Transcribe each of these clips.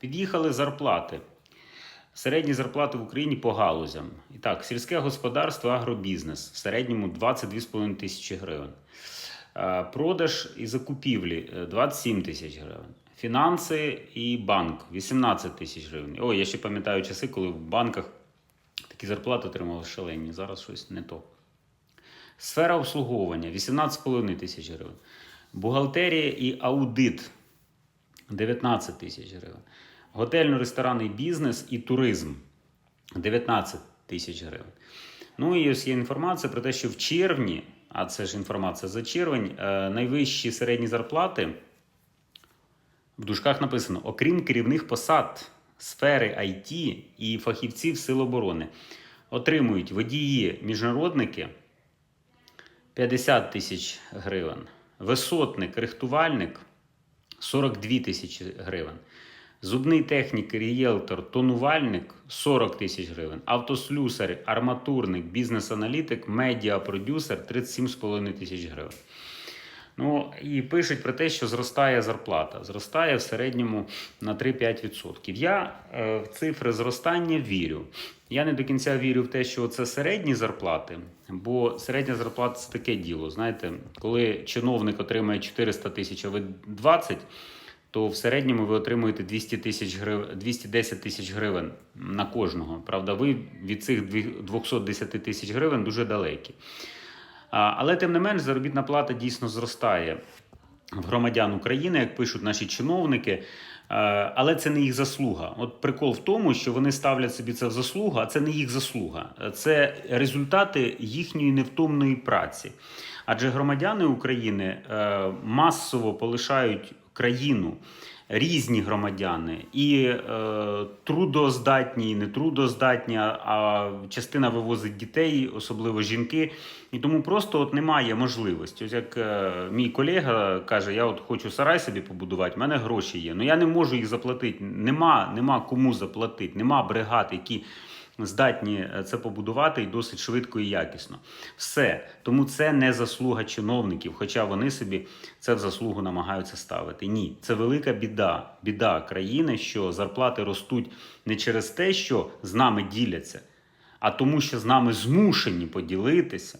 Під'їхали зарплати. Середні зарплати в Україні по галузям. І так, сільське господарство, агробізнес в середньому 22,5 тисячі гривень. Е, Продаж і закупівлі е, 27 тисяч гривень. Фінанси і банк 18 тисяч гривень. О, я ще пам'ятаю часи, коли в банках такі зарплати отримали шалені. Зараз щось не то. Сфера обслуговування 18,5 тисяч гривень. Бухгалтерія і аудит 19 тисяч гривень. Готельно-ресторанний бізнес і туризм 19 тисяч гривень. Ну і ось є інформація про те, що в червні, а це ж інформація за червень, е, найвищі середні зарплати в дужках написано: окрім керівних посад сфери IT і фахівців Сил оборони, отримують водії міжнародники 50 тисяч гривень, висотник, рихтувальник 42 тисячі гривень. Зубний технік, рієлтор, тонувальник 40 тисяч гривень, автослюсар, арматурник, бізнес-аналітик, медіапродюсер 37,5 тисяч гривень. Ну і пишуть про те, що зростає зарплата. Зростає в середньому на 3-5%. Я е, в цифри зростання вірю. Я не до кінця вірю в те, що це середні зарплати, бо середня зарплата це таке діло. Знаєте, коли чиновник отримує 400 тисяч, а ви 20, то в середньому ви отримуєте 200 тисяч гривень, 210 тисяч гривень на кожного. Правда, ви від цих дві- 210 тисяч гривень дуже далекі. Але тим не менш заробітна плата дійсно зростає в громадян України, як пишуть наші чиновники. Але це не їх заслуга. От прикол в тому, що вони ставлять собі це в заслугу, а це не їх заслуга. Це результати їхньої невтомної праці. Адже громадяни України е, масово полишають країну. Різні громадяни, і е, трудоздатні, і нетрудоздатні, а частина вивозить дітей, особливо жінки. І тому просто от немає можливості. Ось як е, мій колега каже, я от хочу сарай собі побудувати, в мене гроші є. Ну я не можу їх заплатити. Нема, нема кому заплатити, нема бригад, які здатні е, це побудувати і досить швидко і якісно. Все. Тому це не заслуга чиновників, хоча вони собі це в заслугу намагаються ставити. Ні, це велика біда. Біда країни, що зарплати ростуть не через те, що з нами діляться, а тому, що з нами змушені поділитися.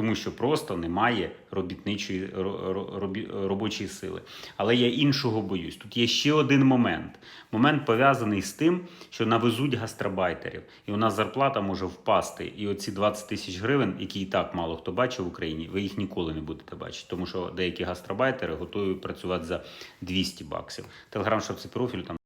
Тому що просто немає робітничої ро- ро- робі- робочої сили. Але я іншого боюсь. Тут є ще один момент. Момент пов'язаний з тим, що навезуть гастробайтерів, і у нас зарплата може впасти. І оці 20 тисяч гривень, які і так мало хто бачив в Україні, ви їх ніколи не будете бачити, тому що деякі гастробайтери готові працювати за 200 баксів. Телеграм-шапці профіль там.